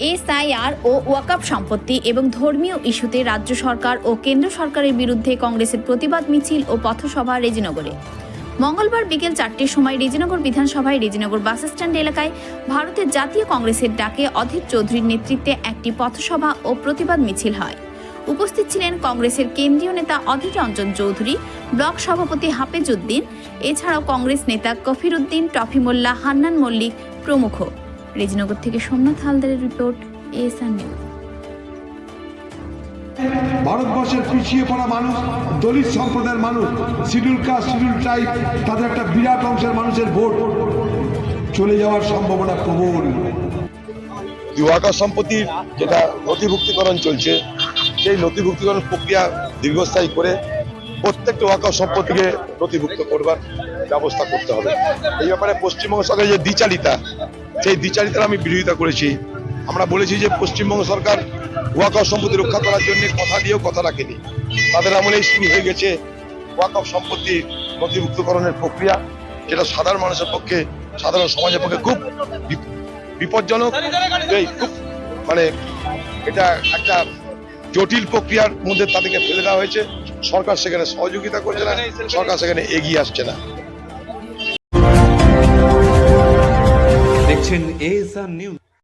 SIR ও ওয়াকাপ সম্পত্তি এবং ধর্মীয় ইস্যুতে রাজ্য সরকার ও কেন্দ্র সরকারের বিরুদ্ধে কংগ্রেসের প্রতিবাদ মিছিল ও পথসভা রেজিনগরে। মঙ্গলবার বিকেল চারটের সময় রেজিনগর বিধানসভায় রেজিনগর বাসস্ট্যান্ড এলাকায় ভারতের জাতীয় কংগ্রেসের ডাকে অধীর চৌধুরীর নেতৃত্বে একটি পথসভা ও প্রতিবাদ মিছিল হয়। উপস্থিত ছিলেন কংগ্রেসের কেন্দ্রীয় নেতা অধীর রঞ্জন চৌধুরী, ব্লক সভাপতি হাফেজ উদ্দিন, এছাড়াও কংগ্রেস নেতা কফির উদ্দিন টফি মোল্লা হান্নান মল্লিক প্রমুখ। রেজিনগর থেকে সোমনাথ হালদারের রিপোর্ট এএসআর নিউজ। ভারতবর্ষের পিছিয়ে পড়া মানুষ দলিত সম্প্রদায়ের মানুষ শিডিউল কাস্ট শিডিউল ট্রাইব তাদের একটা বিরাট অংশের মানুষের ভোট। চলে যাওয়ার সম্ভাবনা প্রবল। ওয়াকা সম্পত্তির যেটা নথিভুক্তিকরণ চলছে সেই নথিভুক্তিকরণ প্রক্রিয়া দীর্ঘস্থায়ী করে প্রত্যেকটা ওয়াকা সম্পত্তিকে নথিভুক্ত করবার ব্যবস্থা করতে হবে। এই ব্যাপারে পশ্চিমবঙ্গ সরকারের যে দ্বিচালিতা সেই দ্বিচালিতার আমি বিরোধিতা করেছি। আমরা বলেছি যে পশ্চিমবঙ্গ সরকার ওয়াকফ সম্পত্তি রক্ষা করার জন্য কথা দিয়েও কথা রাখেনি। তাদের আমলেই শুরু হয়ে গেছে ওয়াকফ সম্পত্তি নথিভুক্তকরণের প্রক্রিয়া, যেটা সাধারণ মানুষের পক্ষে, সাধারণ সমাজের পক্ষে খুব বিপজ্জনক। খুব মানে এটা একটা জটিল প্রক্রিয়ার মধ্যে তাদেরকে ফেলে দেওয়া হয়েছে। সরকার সেখানে সহযোগিতা করছে না, সরকার সেখানে এগিয়ে আসছে না। দেখছেন এএসআর নিউজ